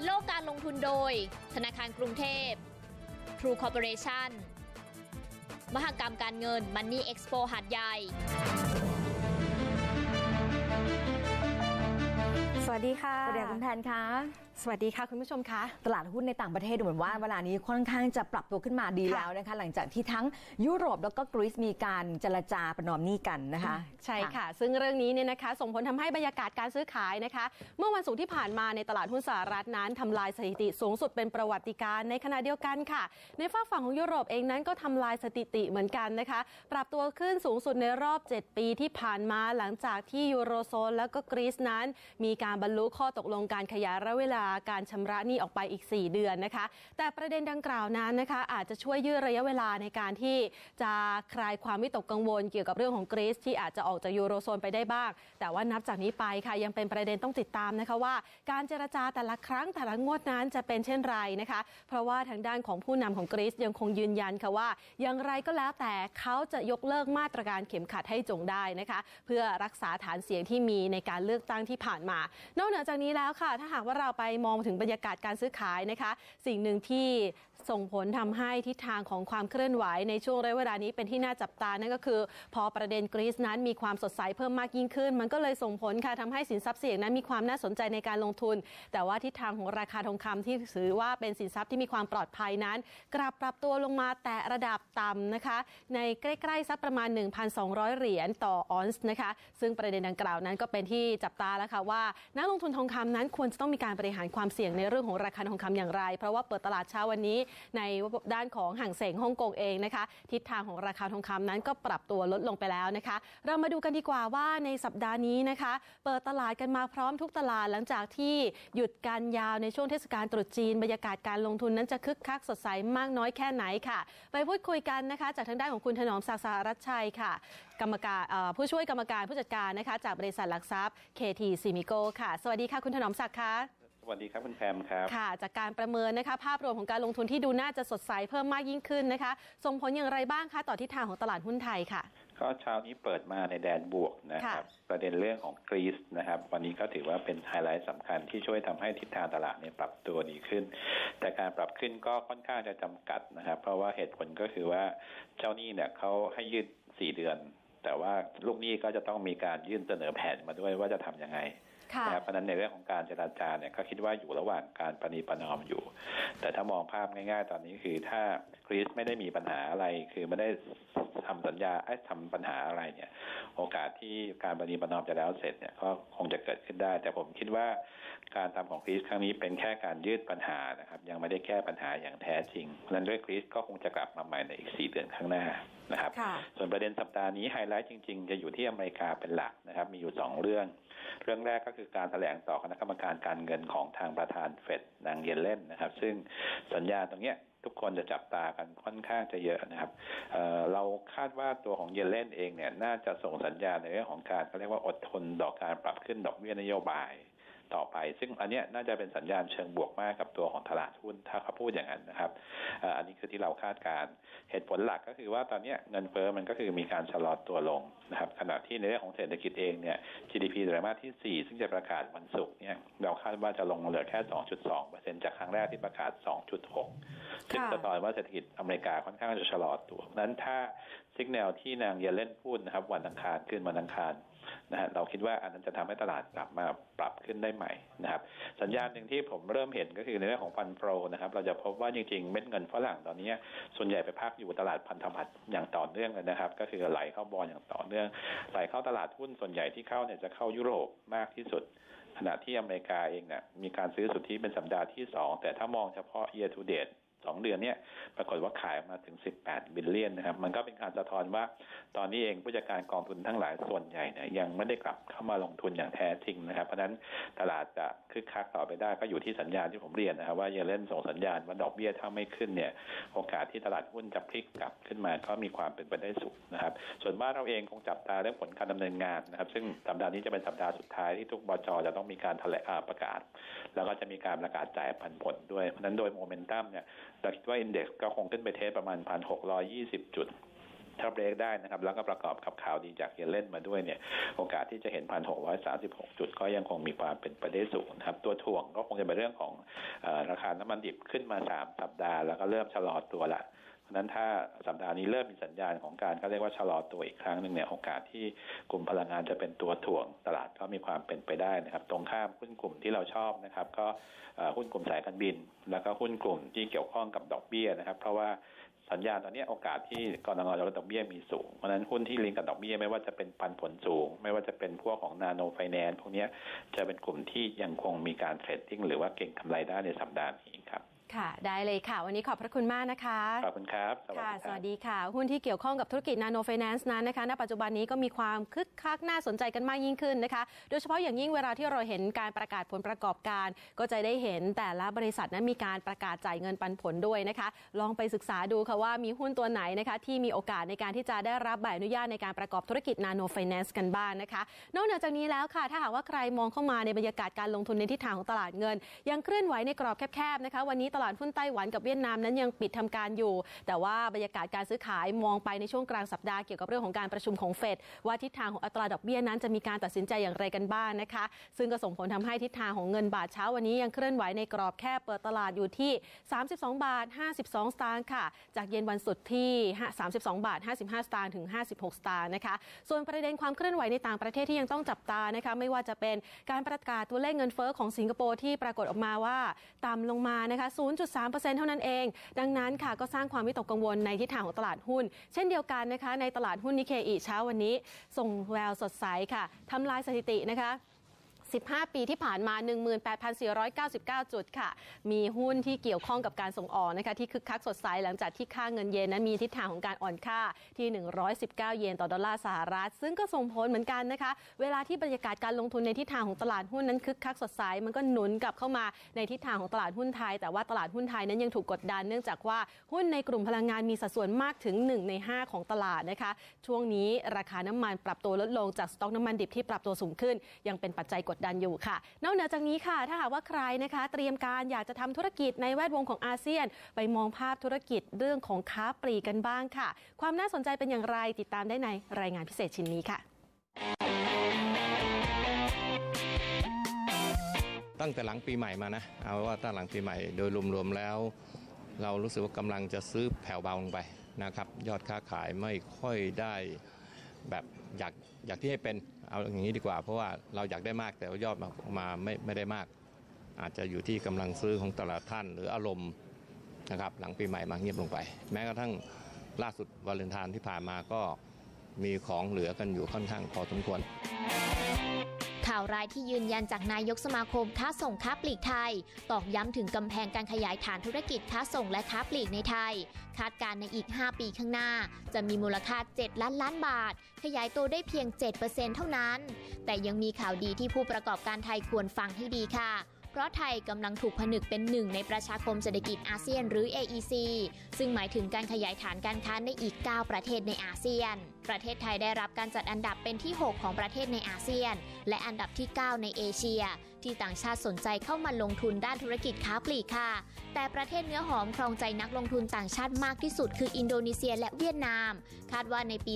ดโลกการลงทุนโดย ธนาคารกรุงเทพ True Corporation มหกรรมการเงิน Money Expo หาดใหญ่ สวัสดีค่ะ สวัสดีค่ะคุณแพนคะ สวัสดีค่ะคุณผู้ชมคะตลาดหุ้นในต่างประเทศดูเหมือนว่าเวลานี้ค่อนข้างจะปรับตัวขึ้นมาดีค่ะแล้วนะคะ หลังจากที่ทั้งยุโรปแล้วก็กรีซมีการเจรจาประนอมหนี้กันนะคะ ใช่ค่ะ ซึ่งเรื่องนี้เนี่ยนะคะส่งผลทำให้บรรยากาศการซื้อขายนะคะ เมื่อวันศุกร์ที่ผ่านมาในตลาดหุ้นสหรัฐนั้นทำลายสถิติสูงสุดเป็นประวัติการณ์ในขณะเดียวกันค่ะ ในฝากฝั่งของยุโรปเองนั้นก็ทำลายสถิติเหมือนกันนะคะ ปรับตัวขึ้นสูงสุดในรอบ 7 ปีที่ผ่านมาหลังจากที่ยูโรโซนแล้วก็กรีซนั้น มีการบรรลุข้อตกลงการขยายระยะเวลาการชำระหนี้ออกไปอีก 4 เดือนนะคะ แต่ประเด็นดังกล่าวนั้นนะคะ อาจจะช่วยยืดระยะเวลาในการที่จะคลายความวิตกกังวลเกี่ยวกับเรื่องของกรีซที่อาจจะออกจากยูโรโซนไปได้บ้าง แต่ว่านับจากนี้ไปค่ะยังเป็นประเด็นต้องติดตามนะคะว่า การเจรจาแต่ละครั้งแต่ละงวดนั้นจะเป็นเช่นไรนะคะ เพราะว่าทางด้านของผู้นำของกรีซยังคงยืนยันค่ะว่า อย่างไรก็แล้วแต่เขาจะยกเลิกมาตรการเข็มขัดให้จงได้นะคะ เพื่อรักษาฐานเสียงที่มีในการเลือกตั้งที่ผ่านมา นอกเหนือจากนี้แล้วค่ะ ถ้าหากว่าเราไปมองถึงบรรยากาศการซื้อขายนะคะ สิ่งหนึ่งที่ส่งผลทำให้ทิศทางของความเคลื่อนไหวในช่วงระยะเวลานี้เป็นที่น่าจับตา นั่นก็คือ พอประเด็นกรีซนั้นมีความสดใสเพิ่มมากยิ่งขึ้น มันก็เลยส่งผลค่ะทำให้สินทรัพย์เสี่ยงนั้นมีความน่าสนใจในการลงทุน แต่ว่าทิศทางของราคาทองคำที่ถือว่าเป็นสินทรัพย์ที่มีความปลอดภัยนั้น กลับปรับตัวลงมาแต่ระดับต่ำนะคะ ในใกล้ๆสักประมาณ 1,200 เหรียญต่อออนซ์นะคะ ซึ่งประเด็นดังกล่าวนั้นก็เป็นที่จับตาแล้วค่ะว่านักลงทุนทองคำนั้นควรจะต้องมีการบริหารความเสี่ยงในเรื่องของราคาทองคำอย่างไร เพราะว่าเปิดตลาดเช้าวันนี้ในด้านของห่างเสงฮ่องกงเองนะคะ ทิศทางของราคาทองคำนั้นก็ปรับตัวลดลงไปแล้วนะคะ เรามาดูกันดีกว่าว่าในสัปดาห์นี้นะคะ เปิดตลาดกันมาพร้อมทุกตลาดหลังจากที่หยุดการยาวในช่วงเทศกาลตรุษจีนบรรยากาศการลงทุนนั้นจะคึกคักสดใสมากน้อยแค่ไหนค่ะ ไปพูดคุยกันนะคะ จากทางด้านของคุณถนอมศักดิ์สารัชชัยค่ะ กรรมการผู้ช่วยกรรมการผู้จัดการนะคะ จากบริษัทหลักทรัพย์ KT s i m i c o ค่ะ สวัสดีค่ะ คุณถนอมศักดิ์ค่ะ สวัสดีครับคุณแพมครับ ค่ะ จากการประเมินนะคะ ภาพรวมของการลงทุนที่ดูน่าจะสดใสเพิ่มมากยิ่งขึ้นนะคะ ส่งผลอย่างไรบ้างคะต่อทิศทางของตลาดหุ้นไทยค่ะ ก็เช้านี้เปิดมาในแดนบวกนะครับค่ะประเด็นเรื่องของกรีซนะครับ วันนี้ก็ถือว่าเป็นไฮไลท์สำคัญที่ช่วยทำให้ทิศทางตลาดเนี่ยปรับตัวดีขึ้น แต่การปรับขึ้นก็ค่อนข้างจะจำกัดนะครับ เพราะว่าเหตุผลก็คือว่าเจ้าหนี้เนี่ยเขาให้ยืดสี่เดือน แต่ว่าลูกหนี้ก็จะต้องมีการยื่นเสนอแผนมาด้วยว่าจะทำยังไงค่ะ นะครับเพราะนั้นในเรื่องของการเจราจาเนี่ยก็คิดว่าอยู่ระหว่างการประนีประนอมอยู่ แต่ถ้ามองภาพง่าย ๆ ตอนนี้คือถ้ากรีซไม่ได้มีปัญหาอะไร คือไม่ได้ทำสัญญาไอ้ทำปัญหาอะไรเนี่ย โอกาสที่การประนีประนอมจะแล้วเสร็จเนี่ยก็คงจะเกิดขึ้นได้ แต่ผมคิดว่าการทำของกรีซครั้งนี้เป็นแค่การยืดปัญหานะครับ ยังไม่ได้แก้ปัญหาอย่างแท้จริงเพราะฉะนั้นด้วยกรีซก็คงจะกลับมาใหม่ในอีกสี่เดือนข้างหน้า นะครับค่ะส่วนประเด็นสัปดาห์นี้ไฮไลท์จริงๆ จะอยู่ที่อเมริกาเป็นหลักนะครับ มีอยู่สองเรื่อง เรื่องแรกก็คือการแถลงต่อคณะกรรมการการเงินของทางประธานเฟดนางเยนเล่นนะครับ ซึ่งสัญญาณตรงเนี้ยทุกคนจะจับตากันค่อนข้างจะเยอะนะครับเอ่อเราคาดว่าตัวของเยนเล่นเองเนี่ยน่าจะส่งสัญญาณในเรื่องของการเขาเรียกว่าอดทนต่อการปรับขึ้นดอกเบี้ยนโยบาย ต่อไป ซึ่งอันเนี้ยน่าจะเป็นสัญญาณเชิงบวกมากกับตัวของตลาดหุ้นถ้าเขาพูดอย่างนั้นนะครับเอ่ออันนี้คือที่เราคาดการณ์เหตุผลหลักก็คือว่าตอนเนี้ยเงินเฟ้อมันก็คือมีการชะลอตัวลงนะครับขณะที่ในเรื่องของเศรษฐกิจเองเนี่ย GDP ไตรมาสที่ 4 ซึ่งจะประกาศวันศุกร์เนี่ยเราคาดว่าจะลงเหลือแค่ 2.2%จากครั้งแรกที่ประกาศ 2.6 ซึ่งค่ะสะท้อนว่าเศรษฐกิจอเมริกาค่อนข้างจะชะลอตัวนั้นถ้าสัญญาณที่นางเยนเล่นพูดนะครับวันอังคารขึ้นวันอังคาร นะฮะเราคิดว่าอันนั้นจะทำให้ตลาดกลับมาปรับขึ้นได้ใหม่นะครับสัญญาณหนึ่งที่ผมเริ่มเห็นก็คือในเรื่องของฟันโฟรนะครับเราจะพบว่าจริงๆเม็ดเงินฝรั่งตอนนี้ส่วนใหญ่ไปพักอยู่ตลาดพันธบัตรอย่างต่อเนื่องเลยนะครับ ก็คือไหลเข้าบอลอย่างต่อเนื่องไหลเข้าตลาดหุ้นส่วนใหญ่ที่เข้าเนี่ยจะเข้ายุโรปมากที่สุด ขณะที่อเมริกาเองเนี่ยมีการซื้อสุทธิเป็นสัปดาห์ที่สองแต่ถ้ามองเฉพาะ year to date สองเดือนเนี่ยปรากฏว่าขายมาถึง 18 บิลเลียนนะครับ มันก็เป็นการสะท้อนว่า ตอนนี้เองผู้จัดการกองทุนทั้งหลายส่วนใหญ่เนี่ยยังไม่ได้กลับเข้ามาลงทุนอย่างแท้จริงนะครับ เพราะนั้นตลาดจะคึกคักต่อไปได้ก็อยู่ที่สัญญาณที่ผมเรียนนะครับว่าเยเลนส่งสัญญาณว่าดอกเบี้ยถ้าไม่ขึ้นเนี่ยโอกาสที่ตลาดหุ้นจะพลิกกลับขึ้นมาก็มีความเป็นไปได้สูงนะครับ ส่วนบ้านเราเองคงจับตาเรื่องผลการดำเนินงานนะครับ ซึ่งสัปดาห์นี้จะเป็นสัปดาห์สุดท้ายที่ทุกบจจะต้องมีการแถลงประกาศ แล้วก็จะมีการประกาศจ่ายปันผลด้วยเพราะนั้นโดยโมเมนตัมเนี่ยเราคิดว่าอินเด็กซ์ก็คงขึ้นไปเทสประมาณพันหกร้อยี่สิบจุด ถ้าเบรกได้นะครับ แล้วก็ประกอบกับข่าวดีจากเยเลนมาด้วยเนี่ย โอกาสที่จะเห็นพันหกร้อยสาสิบหกจุดก็ยังคงมีความเป็นไปได้สูงนะครับ ตัวถ่วงก็คงจะเป็นเรื่องของอราคาน้ำมันดิบขึ้นมาสามสัปดาห์ แล้วก็เริ่มชะลอตัวละเพราะนั้นถ้าสัปดาห์นี้เริ่มมีสัญญาณของการก็เรียกว่าชะลอตัวอีกครั้งหนึ่งเนี่ยโอกาสที่กลุ่มพลังงานจะเป็นตัวถ่วงตลาดก็มีความเป็นไปได้นะครับ ตรงข้ามหุ้นกลุ่มที่เราชอบนะครับ ก็หุ้นกลุ่มสายการบิน แล้วก็หุ้นกลุ่มที่เกี่ยวข้องกับดอกเบี้ยนะครับ เพราะว่า สัญญาตอนนี้โอกาสที่กรงจะลดดอกเบี้ยมีสูง เพราะนั้นหุ้นที่ลิงก์กับดอกเบี้ยไม่ว่าจะเป็นปันผลสูง ไม่ว่าจะเป็นพวกของนาโนไฟแนนซ์พวกนี้จะเป็นกลุ่มที่ยังคงมีการเทรดดิ้งหรือว่าเก่งกำไรได้ในสัปดาห์นี้ครับ ค่ะ ได้เลยค่ะ วันนี้ขอบพระคุณมากนะคะ ขอบคุณครับสวัสดีค่ะครับสวัสดีค่ะ หุ้นที่เกี่ยวข้องกับธุรกิจนาโนไฟแนนซ์นั้นนะคะ ณ ปัจจุบันนี้ก็มีความคึกคักน่าสนใจกันมากยิ่งขึ้นนะคะ โดยเฉพาะอย่างยิ่งเวลาที่เราเห็นการประกาศผลประกอบการ ก็จะได้เห็นแต่ละบริษัทนั้นมีการประกาศจ่ายเงินปันผลด้วยนะคะ ลองไปศึกษาดูค่ะว่ามีหุ้นตัวไหนนะคะที่มีโอกาสในการที่จะได้รับใบอนุญาตในการประกอบธุรกิจนาโนไฟแนนซ์กันบ้างนะคะ นอกเหนือจากนี้แล้วค่ะ ถ้าหากว่าใครมองเข้ามาในบรรยากาศการลงทุนในทิศทางของตลาดเงิน ยังเคลื่อนไหวในกรอบแคบๆนะคะ วันนี้ตลาดหุ้นไต้หวันกับเวียดนามนั้นยังปิดทำการอยู่ แต่ว่าบรรยากาศการซื้อขายมองไปในช่วงกลางสัปดาห์เกี่ยวกับเรื่องของการประชุมของเฟดว่าทิศทางของอัตราดอกเบี้ยนั้นจะมีการตัดสินใจอย่างไรกันบ้างนะคะ ซึ่งก็ส่งผลทำให้ทิศทางของเงินบาทเช้าวันนี้ยังเคลื่อนไหวในกรอบแคบเปิดตลาดอยู่ที่ 32 บาท 52 สตางค์ค่ะ จากเย็นวันศุกร์ที่ 32 บาท 55 สตางค์ถึง 56 สตางค์นะคะ ส่วนประเด็นความเคลื่อนไหวในต่างประเทศที่ยังต้องจับตานะคะ ไม่ว่าจะเป็นการประกาศตัวเลขเงินเฟ้อของสิงคโปร์ที่ปรากฏออกมาว่าต่ำลงมานะคะ0.3%เท่านั้นเอง ดังนั้นค่ะก็สร้างความวิตกกังวลในทิศทางของตลาดหุ้น เช่นเดียวกันนะคะในตลาดหุ้นนิเคอีเช้าวันนี้ ส่งแววสดใสค่ะทำลายสถิตินะคะ 15 ปีที่ผ่านมา 18,499 จุดค่ะ มีหุ้นที่เกี่ยวข้องกับการส่งออกนะคะที่คึกคักสดใสหลังจากที่ค่าเงินเยนนั้นมีทิศทางของการอ่อนค่าที่ 119 เยนต่อดอลลาร์สหรัฐ ซึ่งก็ส่งผลเหมือนกันนะคะ เวลาที่บรรยากาศการลงทุนในทิศทางของตลาดหุ้นนั้นคึกคักสดใสมันก็หนุนกลับเข้ามาในทิศทางของตลาดหุ้นไทย แต่ว่าตลาดหุ้นไทยนั้นยังถูกกดดันเนื่องจากว่าหุ้นในกลุ่มพลังงานมีสัดส่วนมากถึง 1 ใน 5 ของตลาดนะคะ ช่วงนี้ราคาน้ำมันปรับตัวลดลงจากสต็อกน้ำมันดิบที่ปรับตัวสูงขึ้น ยังเป็นปัจจัยกดดันอยู่ค่ะ นอกเหนือจากนี้ค่ะ ถ้าหากว่าใครนะคะ เตรียมการอยากจะทำธุรกิจในแวดวงของอาเซียน ไปมองภาพธุรกิจเรื่องของค้าปลีกกันบ้างค่ะ ความน่าสนใจเป็นอย่างไรติดตามได้ในรายงานพิเศษชิ้นนี้ค่ะตั้งแต่หลังปีใหม่มานะเอาว่าตั้งหลังปีใหม่โดยรวมๆแล้ว เรารู้สึกว่ากำลังจะซื้อแผ่วเบาลงไปนะครับ ยอดค้าขายไม่ค่อยได้ แบบอยากอยากที่ให้เป็นเอาอย่างนี้ดีกว่า เพราะว่าเราอยากได้มากแต่ว่ายอดมามาไม่ไม่ได้มาก อาจจะอยู่ที่กำลังซื้อของแต่ละท่านหรืออารมณ์นะครับหลังปีใหม่มาเงียบลงไป แม้กระทั่งล่าสุดวาเลนไทน์ที่ผ่านมาก็มีของเหลือกันอยู่ค่อนข้างพอสมควร ข่าวรายที่ยืนยันจากนายกสมาคมค้าส่งค้าปลีกไทย ตอกย้ำถึงกำแพงการขยายฐานธุรกิจค้าส่งและค้าปลีกในไทย คาดการณ์ในอีก 5 ปีข้างหน้า จะมีมูลค่า 7 ล้านล้านบาท ขยายตัวได้เพียง 7%เท่านั้น แต่ยังมีข่าวดีที่ผู้ประกอบการไทยควรฟังให้ดีค่ะ เพราะไทยกำลังถูกผนึกเป็นหนึ่งในประชาคมเศรษฐกิจอาเซียนหรือ AEC ซึ่งหมายถึงการขยายฐานการค้าในอีก 9 ประเทศในอาเซียน ประเทศไทยได้รับการจัดอันดับเป็นที่ 6 ของประเทศในอาเซียน และอันดับที่ 9 ในเอเชียที่ต่างชาติสนใจเข้ามาลงทุนด้านธุรกิจค้าปลีกค่ะ แต่ประเทศเนื้อหอมครองใจนักลงทุนต่างชาติมากที่สุดคืออินโดนีเซียและเวียดนาม คาดว่าในปี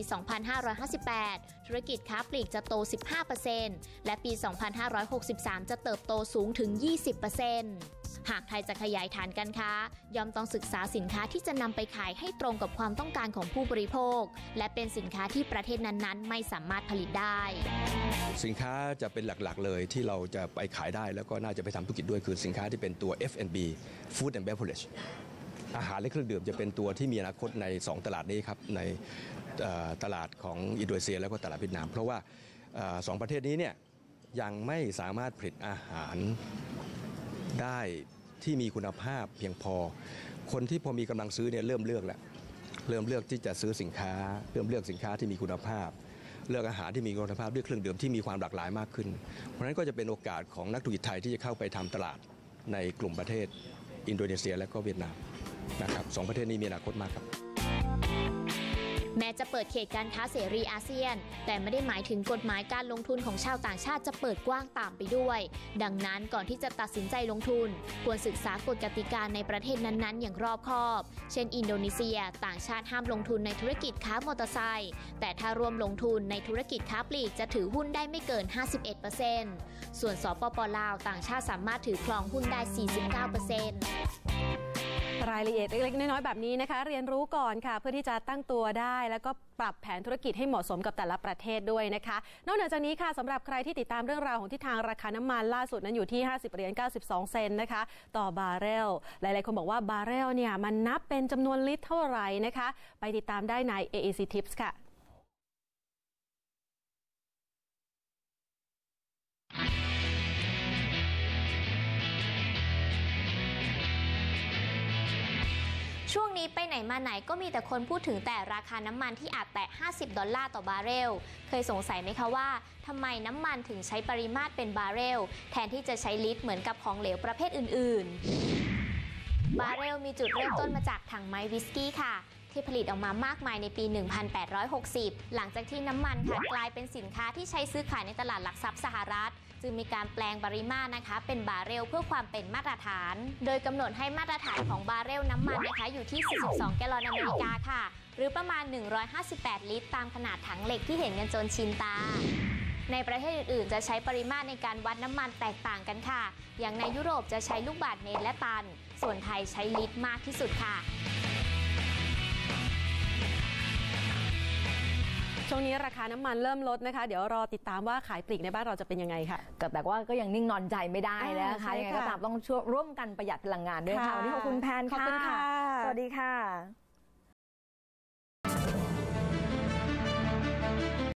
2558 ธุรกิจค้าปลีกจะโต 15%และปี 2563 จะเติบโตสูงถึง 20% หากไทยจะขยายฐานการค้า ย่อมต้องศึกษาสินค้าที่จะนำไปขายให้ตรงกับความต้องการของผู้บริโภค และเป็นสินค้าที่ประเทศนั้นๆ ไม่สามารถผลิตได้ สินค้าจะเป็นหลักๆ เลยที่เราจะไปขายได้แล้วก็น่าจะไปทำธุรกิจด้วยคือสินค้าที่เป็นตัว F&B Food and Beverage อาหารและเครื่องดื่มจะเป็นตัวที่มีอนาคตใน 2 ตลาดนี้ครับในตลาดของอินโดนีเซีย แล้วก็ตลาดเวียดนาม เพราะว่าสองประเทศนี้เนี่ยยังไม่สามารถผลิตอาหารได้ ที่มีคุณภาพเพียงพอ คนที่พอมีกำลังซื้อเนี่ยเริ่มเลือกแล้วเริ่มเลือกที่จะซื้อสินค้า เริ่มเลือกสินค้าที่มีคุณภาพ เลือกอาหารที่มีคุณภาพด้วยเครื่องดื่มที่มีความหลากหลายมากขึ้น เพราะฉะนั้นก็จะเป็นโอกาสของนักธุรกิจไทยที่จะเข้าไปทำตลาดในกลุ่มประเทศ อินโดนีเซียและก็เวียดนามนะครับสองประเทศนี้มีอนาคตมากครับ แม้จะเปิดเขตการค้าเสรีอาเซียน แต่ไม่ได้หมายถึงกฎหมายการลงทุนของชาวต่างชาติจะเปิดกว้างตามไปด้วย ดังนั้นก่อนที่จะตัดสินใจลงทุน ควรศึกษากฎกติกาในประเทศนั้นๆ อย่างรอบคอบ เช่น อินโดนีเซีย ต่างชาติห้ามลงทุนในธุรกิจค้ามอเตอร์ไซค์แต่ถ้าร่วมลงทุนในธุรกิจค้าปลีกจะถือหุ้นได้ไม่เกิน 51%ส่วนสปปลาวต่างชาติสามารถถือครองหุ้นได้ 49% รายละเอียดเล็กๆน้อยๆแบบนี้นะคะ เรียนรู้ก่อนค่ะ เพื่อที่จะตั้งตัวได้ แล้วก็ปรับแผนธุรกิจให้เหมาะสมกับแต่ละประเทศด้วยนะคะ นอกเหนือจากนี้ค่ะสำหรับใครที่ติดตามเรื่องราวของทิศทางราคาน้ำมันล่าสุดนั้นอยู่ที่ 50เหรียญ92 เซนนะคะ ต่อบาร์เรล หลายๆ คนบอกว่าบาร์เรลเนี่ยมันนับเป็นจำนวนลิตรเท่าไหร่นะคะ ไปติดตามได้ใน AEC Tips ค่ะ ช่วงนี้ไปไหนมาไหนก็มีแต่คนพูดถึงแต่ราคาน้ำมันที่อาจแตะ 50 ดอลลาร์ต่อบาร์เรล เคยสงสัยไหมคะว่าทำไมน้ำมันถึงใช้ปริมาตรเป็นบาร์เรล แทนที่จะใช้ลิตรเหมือนกับของเหลวประเภทอื่น ๆ บาร์เรลมีจุดเริ่มต้นมาจากถังไม้วิสกี้ค่ะ ที่ผลิตออกมามากมายในปี 1860 หลังจากที่น้ำมันค่ะกลายเป็นสินค้าที่ใช้ซื้อขายในตลาดหลักทรัพย์สหรัฐจึงมีการแปลงปริมาตรนะคะ เป็นบาร์เรลเพื่อความเป็นมาตรฐาน โดยกำหนดให้มาตรฐานของบาร์เรลน้ำมันนะคะอยู่ที่ 42 แกลลอนอเมริกาค่ะ หรือประมาณ 158 ลิตร ตามขนาดถังเหล็กที่เห็นกันจนชินตาในประเทศอื่น ๆ จะใช้ปริมาตรในการวัดน้ำมันแตกต่างกันค่ะ อย่างในยุโรปจะใช้ลูกบาศก์เมตรและตัน ส่วนไทยใช้ลิตรมากที่สุดค่ะ ช่วงนี้ราคาน้ำมันเริ่มลดนะคะ เดี๋ยวรอติดตามว่าขายปลีกในบ้านเราจะเป็นยังไงค่ะก็แต่ว่าก็ยังนิ่งนอนใจไม่ได้นะอ่าคะใช่ยังไงค่ะก็ตามต้องช่วยร่วมกันประหยัดพลังงานด้วยค่ะค่ะวันนี้ขอบคุณแพนขอบค่ะคุณค่ะสวัสดีค่ะ